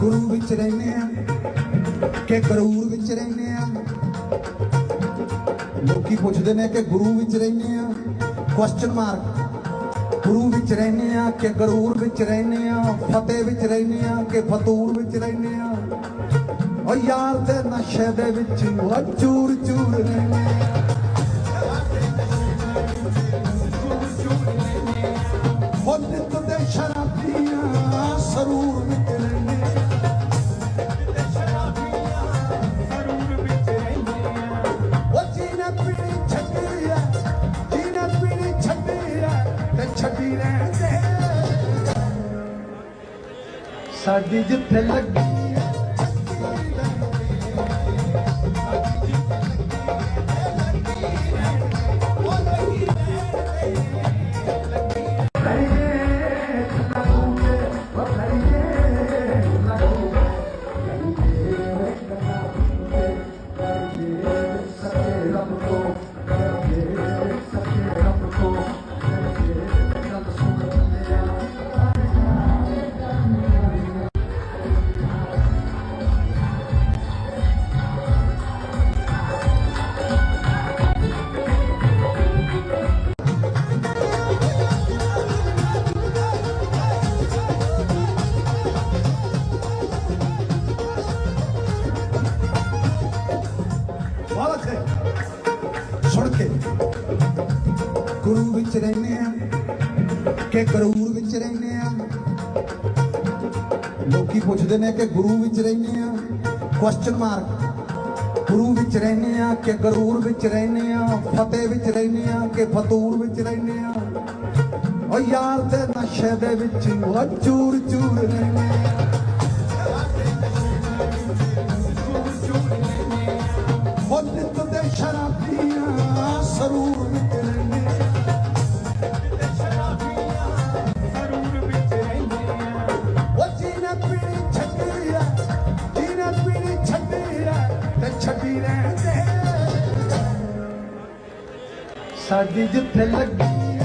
ਗੁਰੂ ਵਿੱਚ ਰਹਿੰਦੇ ਆ ਕਿ ਗਰੂਰ ਵਿੱਚ ਰਹਿੰਦੇ ਆ ਲੋਕੀ ਪੁੱਛਦੇ ਨੇ ਕਿ ਗੁਰੂ ਵਿੱਚ ਰਹਿੰਦੇ ਆ ਕੁਐਸਚਨ ਮਾਰਕ ਗੁਰੂ ਵਿੱਚ ਰਹਿੰਦੇ ਆ ਕਿ ਗਰੂਰ ਵਿੱਚ ਰਹਿੰਦੇ ਆ ਫਤਿਹ ਵਿੱਚ ਰਹਿੰਦੇ ਆ ਕਿ ਫਤੂਰ ਵਿੱਚ ਰਹਿੰਦੇ ਆ ਓ ਯਾਰ ਦੇ ਨਸ਼ੇ ਦੇ ਵਿੱਚ ਉਹ ਚੂਰ ਚੂਰ ਰਹਿੰਦੇ ਆ ਤੇ ਰਹਿੰਦੇ ਸਾਡੀ ਜਿੱਥੇ ਲੱਗੀ ਸੁਣ ਕੇ। ਗੁਰੂ ਵਿੱਚ ਰਹਿੰਦੇ ਆ ਕਿ ਗਰੂਰ ਵਿੱਚ ਰਹਿੰਦੇ ਆ? ਲੋਕੀ ਪੁੱਛਦੇ ਨੇ ਕਿ ਗੁਰੂ ਵਿੱਚ ਰਹਿੰਦੇ ਆ? ਕੁਐਸਚਨ ਮਾਰਕ ਗੁਰੂ ਵਿੱਚ ਰਹਿੰਦੇ ਆ ਕਿ ਗਰੂਰ ਵਿੱਚ ਰਹਿੰਦੇ ਆ? ਫਤਿਹ ਵਿੱਚ ਰਹਿੰਦੇ ਆ ਕਿ ਫਤੂਰ ਵਿੱਚ ਰਹਿੰਦੇ ਆ? ਓ ਯਾਰ ਦੇ ਨਸ਼ੇ ਦੇ ਵਿੱਚ ਉਹ ਚੂਰ ਚੂਰ ਰਹਿੰਦੇ ਆ। ਤੇ ਰਹਿੰਦੇ ਸਾਡੀ ਜਿੱਥੇ ਲੱਗੀ